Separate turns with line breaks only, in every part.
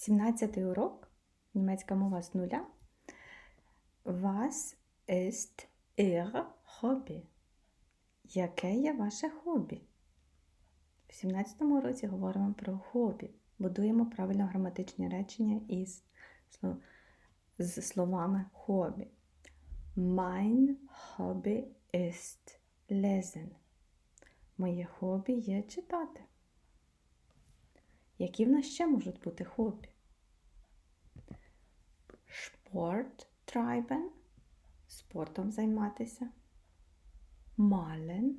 17 урок. Німецька мова з нуля. Was ist Ihr Hobby? Яке є ваше хобі? В 17 уроці говоримо про хобі. Будуємо правильно граматичні речення із з словами хобі. Mein Hobby ist lesen. Моє хобі є читати. Які в нас ще можуть бути хобі? Sport treiben – спортом займатися. Malen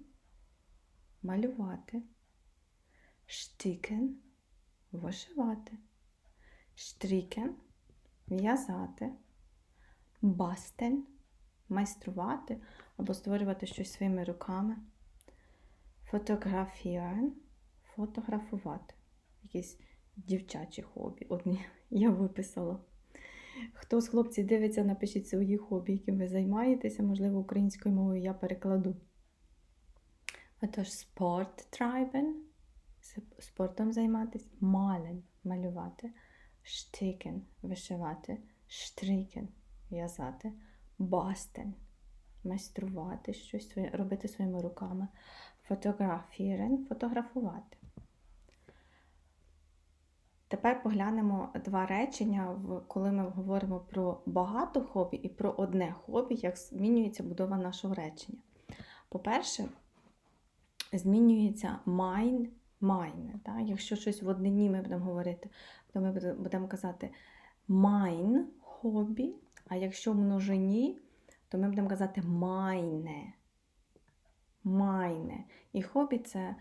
– малювати. Sticken – вишивати. Stricken – в'язати. Basteln – майструвати або створювати щось своїми руками. Fotografieren – фотографувати. Якісь дівчачі хобі. Одні я виписала. Хто з хлопців дивиться, напишіть свої хобі, яким ви займаєтеся, можливо, українською мовою я перекладу. Отож, спорт treiben – спортом займатися, мален малювати, штикен вишивати, штрікен в'язати, бастен майструвати щось, робити своїми руками, фотографірен фотографувати. Тепер поглянемо два речення, коли ми говоримо про багато хобі і про одне хобі, як змінюється будова нашого речення. По-перше, змінюється meine. Так? Якщо щось в однині ми будемо говорити, то ми будемо казати mein хобі, а якщо в множині, то ми будемо казати meine. Meine. І хобі це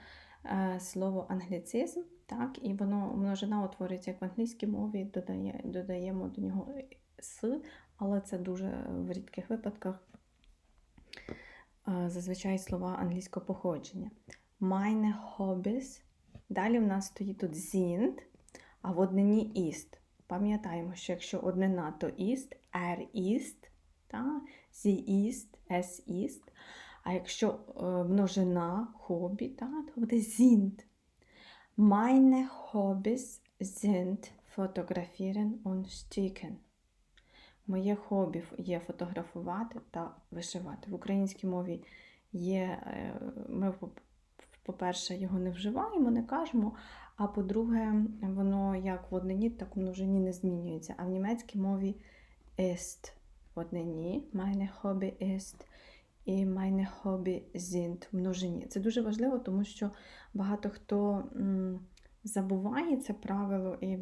слово англіцизм, так, і воно множина утворюється як в англійській мові, додає, додаємо до нього с, але це дуже в рідких випадках. Е, Зазвичай слова англійського походження. Meine Hobbys. Далі в нас стоїть тут sind, а в однині ist. Пам'ятаємо, що якщо однина, то ist, er ist, та, sie ist, es ist. А якщо е, множина хобі, та, то буде sind. Meine Hobbys sind fotografieren und sticken. Моє хобі є фотографувати та вишивати. В українській мові є, е, ми, по- по-перше, його не вживаємо, не кажемо, а по-друге, воно як в однині, так в множині не змінюється. А в німецькій мові ist в однині, meine Hobby ist, і meine Hobby sind в множині. Це дуже важливо, тому що багато хто забуває це правило і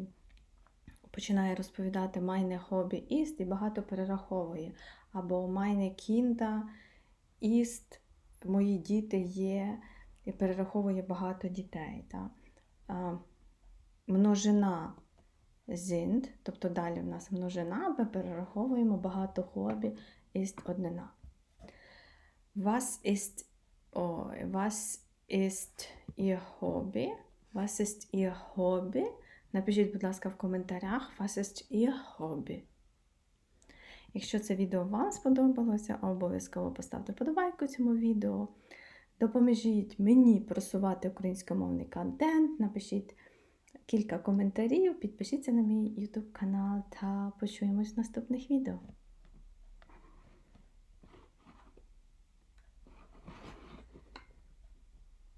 починає розповідати meine Hobby ist і багато перераховує. Або meine Kinder ist, мої діти є, і перераховує багато дітей. Так? Множина sind, тобто далі в нас множина, ми перераховуємо багато хобі, ist однина. Was ist, oh, was ist Ihr Hobby? Was ist Ihr Hobby? Напишіть, будь ласка, в коментарях, was ist Ihr Hobby? Якщо це відео вам сподобалося, обов'язково поставте подобайку цьому відео. Допоможіть мені просувати українськомовний контент, напишіть кілька коментарів, підпишіться на мій YouTube канал та почуємось в наступних відео.